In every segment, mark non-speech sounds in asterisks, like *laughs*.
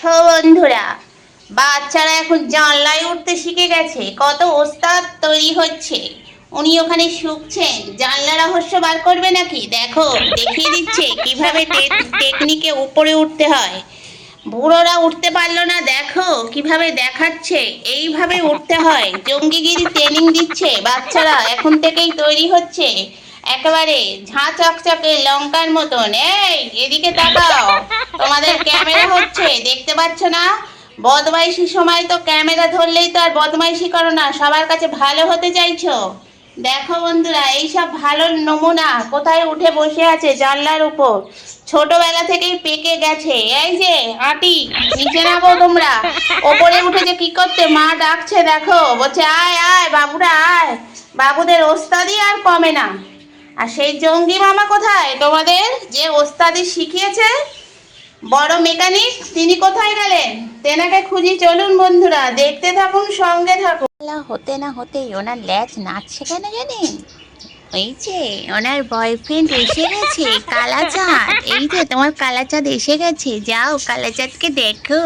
দেখো বন্ধুরা, বাচ্চারা এখন জানলায় উঠতে শিখে গেছে কত ওস্তাদ তৈরি হচ্ছে। উনি ওখানে শুকছেন, জানলা রহস্য বার করবে নাকি? দেখো, দেখিয়ে দিচ্ছে কীভাবে টেকনিকে উপরে উঠতে হয়। বুড়োরা উঠতে পারল না, দেখো কীভাবে দেখাচ্ছে। এইভাবে উঠতে হয়। জঙ্গিগিরি ট্রেনিং দিচ্ছে। বাচ্চারা এখন থেকেই তৈরি হচ্ছে। একেবারে ঝাঁ চকচকে লঙ্কার মতন। এই, এদিকে তাকাও। তোমাদের ক্যামেরা হচ্ছে, দেখতে পাচ্ছ না? বদমাইশি সময় তো ক্যামেরা ধরলেই তো আর বদমাইশি করো না, সবার কাছে ভালো হতে চাইছো। দেখো বন্ধুরা, এইসব ভালো নমুনা কোথায় উঠে বসে আছে জানলার উপর? ছোটবেলা থেকেই পেকে গেছে। এই যে, আটি, নিচে নামো তোমরা। ওপরে উঠে যে কি করতে, মা ডাকছে, দেখো। বলছে, আয় আয়, বাবুরা, আয়। বাবুদের ওস্তাদি আর কমে না। আর সেই জঙ্গি মামা কোথায়? তোমাদের যে ওস্তাদি শিখিয়েছে, বড় মেকানিক, তিনি কোথায় গেলেন? তেনাকে খুঁজি চলুন বন্ধুরা, দেখতে থাকুন, সঙ্গে থাকুন। হতে না হতেই ওনার ল্যাচ নাচছে কেন জানেন? এই যে, ওনার বয়ফ্রেন্ড এসে গেছে, কালাচাঁদ। এই যে, তোমার কালাচাঁদ এসে গেছে। যাও, কালাচাঁদকে দেখো।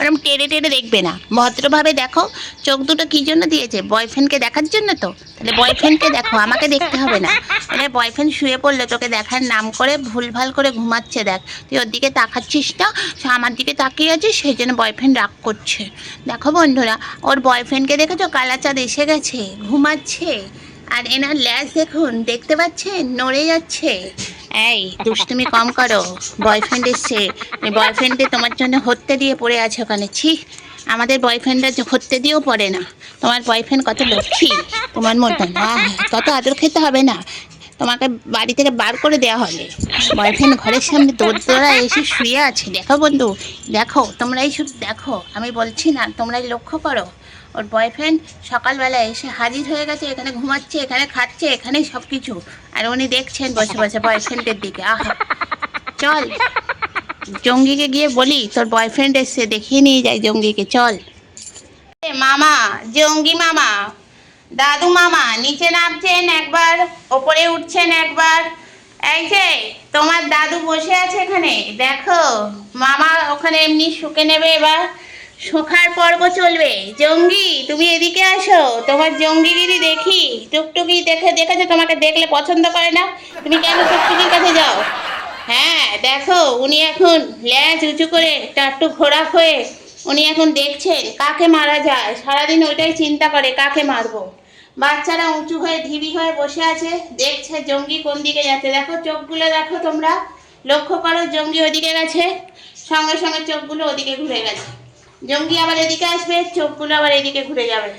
ওরম টেনে টেনে দেখবে না। ভদ্রভাবে দেখো, চোখ দুটো কি জন্য দিয়েছে? বয়ফ্রেন্ডকে দেখার জন্য তো? তাহলে বয়ফ্রেন্ডকে দেখো, আমাকে দেখতে হবে না। মানে বয়ফ্রেন্ড শুয়ে পড়ল, তোকে দেখার নাম করে ভুলভাল করে ঘুমাচ্ছে, দেখ। তুই ওর দিকে তাকাচ্ছিস না আমার দিকে তাকিয়ে আছে, সেই জন্য বয়ফ্রেন্ড রাগ করছে। দেখো বন্ধুরা, ওর বয়ফ্রেন্ডকে দেখেছ? কালাচাঁদ এসে গেছে, ঘুমাচ্ছে। আর এনার ল্যাজ দেখুন, দেখতে পাচ্ছেন? নড়ে যাচ্ছে। এই, দুষ্টুমি কম করো। বয়ফ্রেন্ড এসছে। বয়ফ্রেন্ডে তোমার জন্য হত্যে দিয়ে পড়ে আছে ওখানে। ছি, আমাদের বয়ফ্রেন্ডরা হত্যে দিয়েও পড়ে না। তোমার বয়ফ্রেন্ড কত লক্ষ্মী? তোমার মতন কত আদর খেতে হবে না। তোমাকে বাড়ি থেকে বার করে দেওয়া হবে। বয়ফ্রেন্ড ঘরের সামনে দোরদোরা এসে শুয়ে আছে। দেখো বন্ধু, দেখো, তোমরাই শুধু দেখো। আমি বলছি না, তোমরাই লক্ষ্য করো। ওর বয়ফ্রেন্ড সকালবেলা এসে হাজির হয়ে গেছে, এখানে ঘুমাচ্ছে, এখানে খাচ্ছে এখানেই সব কিছু আর উনি দেখছেন বসে বসে বয়ফ্রেন্ডের দিকে। আহা। চল। জঙ্গিকে গিয়ে বলি, তোর বয়ফ্রেন্ড এসছে, দেখিয়ে নিয়ে যাই জঙ্গিকে, চল। মামা, জঙ্গি মামা, দাদু মামা, নিচে নামছেন একবার, ওপরে উঠছেন একবার। এই যে, তোমার দাদু বসে আছে এখানে, দেখো। মামা ওখানে এমনি শুকে নেবে এবার। শোখার পর্ব চলবে। জঙ্গি, তুমি এদিকে আসো। তোমার জঙ্গিগিরি দেখি, টুকটুকি দেখে, দেখেছ? তোমাকে দেখলে পছন্দ করে না? তুমি কেন টুকটুকির কাছে যাও? হ্যাঁ দেখো, উনি এখন ল্যাজ উঁচু করে টাট্টু ঘোরা হয়ে উনি এখন দেখছেন কাকে মারা যায়। সারাদিন ওইটাই চিন্তা করে, কাকে মারবো? বাচ্চারা উঁচু হয়ে ঢিবি হয়ে বসে আছে, দেখছে জঙ্গি কোন দিকে যাচ্ছে। দেখো, চোখগুলো দেখো তোমরা। লক্ষ্য করো, জঙ্গি ওদিকে গেছে, সঙ্গে সঙ্গে চোখগুলো ওদিকে ঘুরে গেছে। জঙ্গি আবার এদিকে আসবে, চোখগুলো আবার এদিকে ঘুরে যাবে।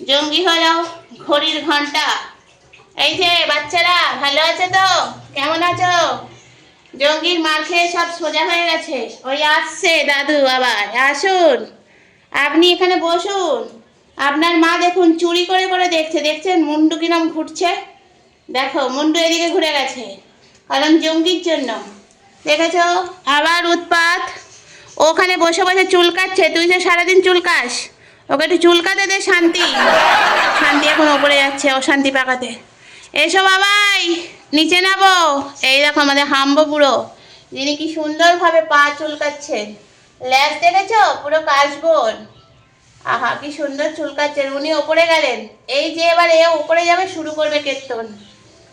জঙ্গি হলো ঘড়ির ঘণ্টা এই যে, বাচ্চারা, ভালো আছে তো? কেমন আছো? জঙ্গির মার খেয়ে সব সোজা হয়ে গেছে। ওই আসছে দাদু আবার। আসুন। আপনি এখানে বসুন। আপনার মা দেখুন, চুরি করে করে দেখছে। দেখছেন? মুন্ডু কিরম ঘুরছে? দেখো, মুন্ডু এদিকে ঘুরে গেছে। কারণ জঙ্গির জন্য। দেখেছ? আবার উৎপাত। ওখানে বসে বসে চুলকাচ্ছে তুই তো সারাদিন চুলকাস ওকে একটু চুলকাতে দে, শান্তি। শান্তি এখন ওপরে যাচ্ছে, অশান্তি পাকাতে। এসো বাবাই, নিচে নামো। এই দেখো আমাদের হাম্বো বুড়ো যিনি কি সুন্দরভাবে পা চুলকাচ্ছেন ল্যাস দেখেছ? পুরো কাশবন। আহা, কি সুন্দর চুলকাচ্ছেন উনি ওপরে গেলেন। এই যে এবার এ উপরে যাবে, শুরু করবে কীর্তন।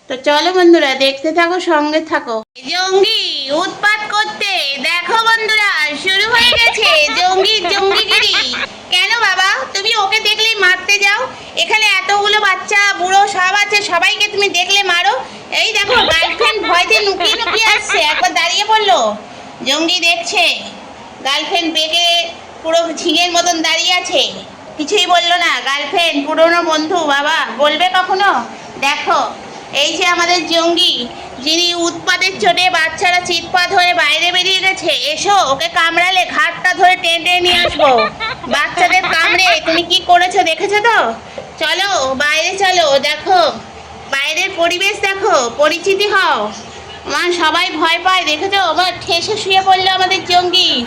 তো চলো বন্ধুরা, দেখতে থাকো, সঙ্গে থাকো। জঙ্গি উৎপাত করতে। দেখো বন্ধুরা হয়ে গেছে জঙ্গির জঙ্গিগিরি। কেন বাবা? তুমি ওকে দেখলেই মারতে যাও। এখানে এতগুলো বাচ্চা, বুড়ো সব আছে, সবাইকে তুমি দেখলে মারো। এই দেখো গার্লফ্রেন্ড ভয়তে লুকিয়ে লুকিয়ে আসছে, একবার দাঁড়িয়ে পড়ল জঙ্গি দেখছে গার্লফ্রেন্ড বেগে পুরো ঝিঙের মতন দাঁড়িয়ে আছে। কিছুই বলল না গার্লফ্রেন্ড পুরনো বন্ধু, বাবা। বলবে কখনো? দেখো এই যে আমাদের জঙ্গি, যিনি উৎপাদের চোটে বাচ্চারা চিৎপাত হয়ে বাইরে বেরিয়ে গেছে, এসো, ওকে কামড়ালে ঘাটটা ধরে টেনে নিয়ে আসব। বাচ্চাদের কামড়ে, তুমি কি করেছ দেখেছ তো? চলো, বাইরে চলো, দেখো। বাইরের পরিবেশ দেখো, পরিচিতি হও। আমার সবাই ভয় পায়, দেখেছ? আমার ঠেসে শুয়ে পড়ল আমাদের জঙ্গি।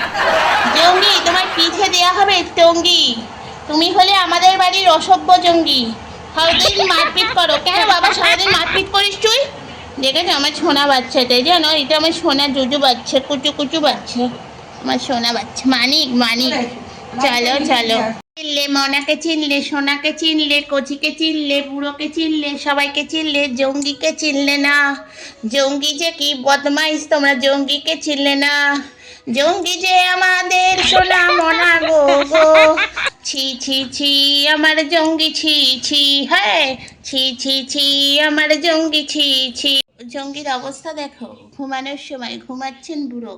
জঙ্গি, তোমার পিঠে দেয়া হবে টঙ্গি। তুমি হলে আমাদের বাড়ির অসভ্য জঙ্গি। সারাদিন মারপিট করো। কেন বাবা, সারাদিন মারপিট করিস তুই? দেখেছ, আমার সোনা বাচ্চাটা জানো? এটা আমার সোনা জুজু বাচ্চা, কুচু কুচু বাচ্চা। আমার সোনা বাচ্চা। মানিক মানিক। চলো চলো। চিনলে মনাকে চিনলে, সোনাকে চিনলে, কচিকে চিনলে, বুড়োকে চিনলে, সবাইকে চিনলে, জঙ্গিকে চিনলে না। জঙ্গি যে কি বদমাইশ, তোমরা জঙ্গিকে চিনলে না। জঙ্গি যে আমাদের সোনা মনা গো গো। ছি ছি ছি, আমার জঙ্গি ছি ছি হ্যাঁ ছি ছি ছি, আমার জঙ্গি ছি ছি। জঙ্গির অবস্থা দেখো, ঘুমানোর সময় ঘুমাচ্ছেন বুড়ো।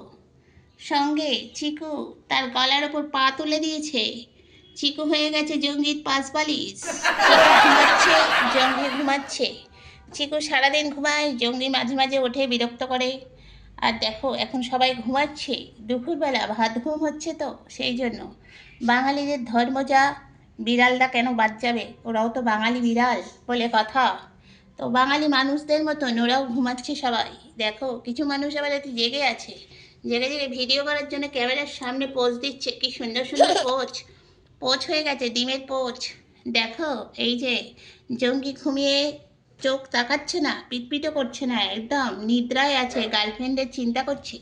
সঙ্গে চিকু তার গলার ওপর পা তুলে দিয়েছে। চিকু হয়ে গেছে জঙ্গির পাঁচ বালিশ। ঘুমাচ্ছে, জঙ্গি ঘুমাচ্ছে। চিকু সারাদিন ঘুমায়, জঙ্গি মাঝে মাঝে ওঠে, বিরক্ত করে। আর দেখো এখন সবাই ঘুমাচ্ছে। দুপুরবেলা ভাত ঘুম হচ্ছে তো সেই জন্য। বাঙালিদের ধর্ম যা বিড়ালটা কেন বাদ যাবে? ওরাও তো বাঙালি বিড়াল বলে কথা। তো বাঙালি মানুষদের মতন ওরাও ঘুমাচ্ছে সবাই। দেখো কিছু মানুষ আবার একটু জেগে আছে। জেগে জেগে ভিডিও করার জন্য ক্যামেরার সামনে পোজ দিচ্ছে। কি সুন্দর সুন্দর *laughs* পোচ পোচ হয়ে গেছে ডিমের পোচ দেখো এই যে জঙ্গি ঘুমিয়ে চোখ তাকাচ্ছে না, পিটপিটও করছে না, একদম নিদ্রায় আছে গার্লফ্রেন্ডের চিন্তা করছে।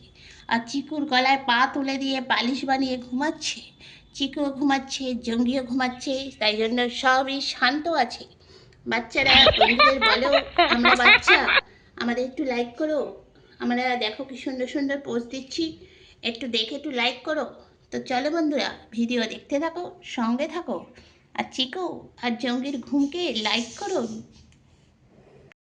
আর চিকুর গলায় পা তুলে দিয়ে পালিশ বানিয়ে ঘুমাচ্ছে। চিকুও ঘুমাচ্ছে, জঙ্গিও ঘুমাচ্ছে, তাই জন্য সবই শান্ত আছে। বাচ্চারা, বন্ধুদের বলো, আমরা বাচ্চা, আমাদের একটু লাইক করো। আমরা দেখো কি সুন্দর সুন্দর পোস্ট দিচ্ছি। একটু দেখে একটু লাইক করো। তো চলো বন্ধুরা ভিডিও দেখতে থাকো, সঙ্গে থাকো। আর চিকু আর জঙ্গির ঘুমকে লাইক করো।